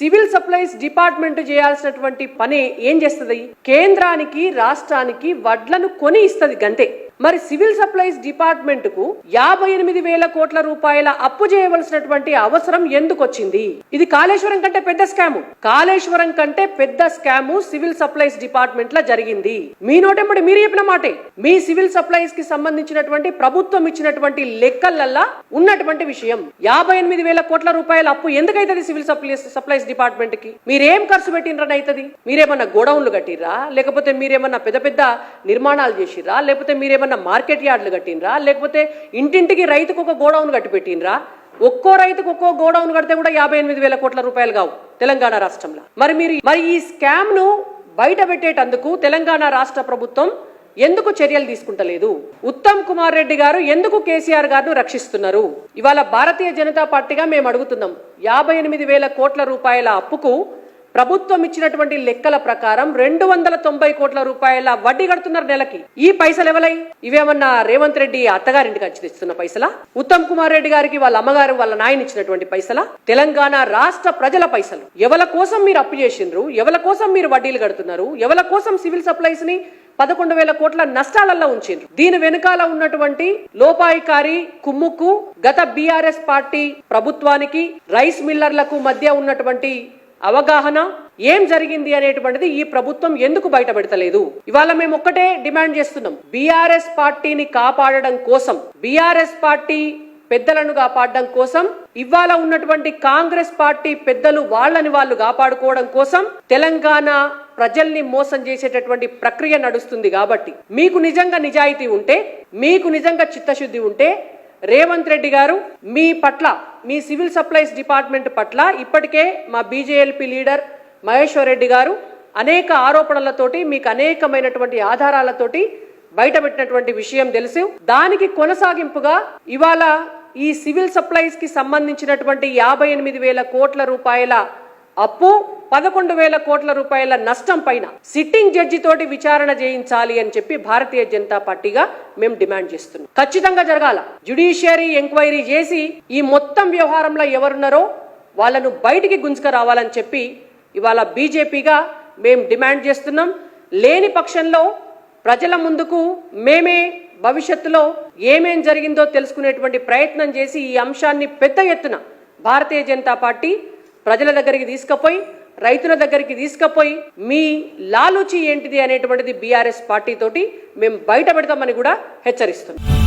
Civil supplies department చేయాల్సినటువంటి పని ఏం చేస్తుంది? కేంద్రానికి రాష్ట్రానికి వడ్లను కొని ఇస్తుంది గంతే. మరి సివిల్ సప్లైస్ డిపార్ట్మెంట్కు యాభై ఎనిమిది వేల కోట్ల రూపాయల అప్పు చేయవలసినటువంటి అవసరం ఎందుకు వచ్చింది ఇది కాళేశ్వరం కంటే పెద్ద స్కాము. కాళేశ్వరం కంటే పెద్ద స్కాము సివిల్ సప్లైస్ డిపార్ట్మెంట్లో జరిగింది. మీ నోటెంబడి మీరు చెప్పిన మాటే. మీ సివిల్ సప్లైస్కి సంబంధించినటువంటి ప్రభుత్వం ఇచ్చినటువంటి లెక్కలల్లా ఉన్నటువంటి విషయం. యాభై ఎనిమిది వేల కోట్ల రూపాయల అప్పు ఎందుకైతుంది సివిల్ సప్లైస్ సప్లైస్ డిపార్ట్మెంట్కి మీరేం ఖర్చు పెట్టినరని అవుతుంది మీరేమన్నా గోడౌన్లు కట్టిరా లేకపోతే మీరేమన్నా పెద్ద పెద్ద నిర్మాణాలు చేసిర్రా? లేకపోతే మీరేమన్నా మార్కెట్ యార్డ్లు కట్టినరా లేకపోతే ఇంటింటికి రైతుకు ఒక గోడౌన్ కట్టి పెట్టినరా ఒక్కో రైతుకు ఒక్కో గోడౌన్ కడితే కూడా యాభై ఎనిమిది వేల కోట్ల రూపాయలు కావు తెలంగాణ రాష్ట్రంలో. మరి మీరు మరి ఈ స్కామ్ను బయట పెట్టేటందుకు తెలంగాణ రాష్ట్ర ప్రభుత్వం ఎందుకు చర్యలు తీసుకుంటలేదు? ఉత్తమ్ కుమార్ రెడ్డి గారు ఎందుకు కేసీఆర్ గారు రక్షిస్తున్నారు? ఇవాళ భారతీయ జనతా పార్టీగా మేము అడుగుతున్నాం యాభై ఎనిమిది వేల కోట్ల రూపాయల అప్పుకు ప్రభుత్వం ఇచ్చినటువంటి లెక్కల ప్రకారం రెండు వందల తొంభై కోట్ల రూపాయల వడ్డీ కడుతున్నారు నెలకి. ఈ పైసలు ఎవలై? ఇవేమన్నా రేవంత్ రెడ్డి అత్తగారింటికి వచ్చి తెస్తున్న పైసలా? ఉత్తమ్ కుమార్ రెడ్డి గారికి వాళ్ళ అమ్మగారు వాళ్ళ నాయన ఇచ్చినటువంటి పైసలా? తెలంగాణ రాష్ట్ర ప్రజల పైసలు. ఎవల కోసం మీరు అప్పు చేసిండ్రు? ఎవల కోసం మీరు వడ్డీలు కడుతున్నారు? ఎవల కోసం సివిల్ సప్లైస్ని పదకొండు వేల కోట్ల నష్టాలలో ఉంచిండ్రు? దీని వెనుకాల ఉన్నటువంటి లోపాయికారి కుమ్ముకు గత బీఆర్ఎస్ పార్టీ ప్రభుత్వానికి రైస్ మిల్లర్లకు మధ్య ఉన్నటువంటి అవగాహన ఏం జరిగింది అనేటువంటిది ఈ ప్రభుత్వం ఎందుకు బయటపెడతలేదు? ఇవాళ మేము ఒక్కటే డిమాండ్ చేస్తున్నాం. బీఆర్ఎస్ పార్టీని కాపాడడం కోసం బీఆర్ఎస్ పార్టీ పెద్దలను కాపాడడం కోసం ఇవాళ ఉన్నటువంటి కాంగ్రెస్ పార్టీ పెద్దలు వాళ్ళని వాళ్ళు కాపాడుకోవడం కోసం తెలంగాణ ప్రజల్ని మోసం చేసేటటువంటి ప్రక్రియ నడుస్తుంది కాబట్టి మీకు నిజంగా నిజాయితీ ఉంటే మీకు నిజంగా చిత్తశుద్ధి ఉంటే రేవంత్ రెడ్డి గారు మీ పట్ల మీ సివిల్ సప్లైస్ డిపార్ట్మెంట్ పట్ల ఇప్పటికే మా బీజేఎల్పీ లీడర్ మహేశ్వర్ రెడ్డి గారు అనేక ఆరోపణలతోటి మీకు అనేకమైనటువంటి ఆధారాలతోటి బయటపెట్టినటువంటి విషయం తెలుసు. దానికి కొనసాగింపుగా ఇవాళ ఈ సివిల్ సప్లైస్కి సంబంధించినటువంటి యాభై ఎనిమిది వేల కోట్ల రూపాయల అప్పు పదకొండు వేల కోట్ల రూపాయల నష్టం పైన సిట్టింగ్ జడ్జి తోటి విచారణ చేయించాలి అని చెప్పి భారతీయ జనతా పార్టీగా మేము డిమాండ్ చేస్తున్నాం. ఖచ్చితంగా జరగాల. జ్యుడిషియరీ ఎంక్వైరీ చేసి ఈ మొత్తం వ్యవహారంలో ఎవరున్నారో వాళ్ళను బయటికి గుంజుక రావాలని చెప్పి ఇవాళ బీజేపీగా మేము డిమాండ్ చేస్తున్నాం. లేని పక్షంలో ప్రజల ముందుకు మేమే భవిష్యత్తులో ఏమేం జరిగిందో తెలుసుకునేటువంటి ప్రయత్నం చేసి ఈ అంశాన్ని పెద్ద ఎత్తున భారతీయ జనతా పార్టీ ప్రజల దగ్గరికి తీసుకుపోయి రైతుల దగ్గరికి తీసుకుపోయి మీ లాలూచి ఏంటిది అనేటువంటిది బీఆర్ఎస్ పార్టీ తోటి మేము బయట పెడతామని కూడా హెచ్చరిస్తున్నాం.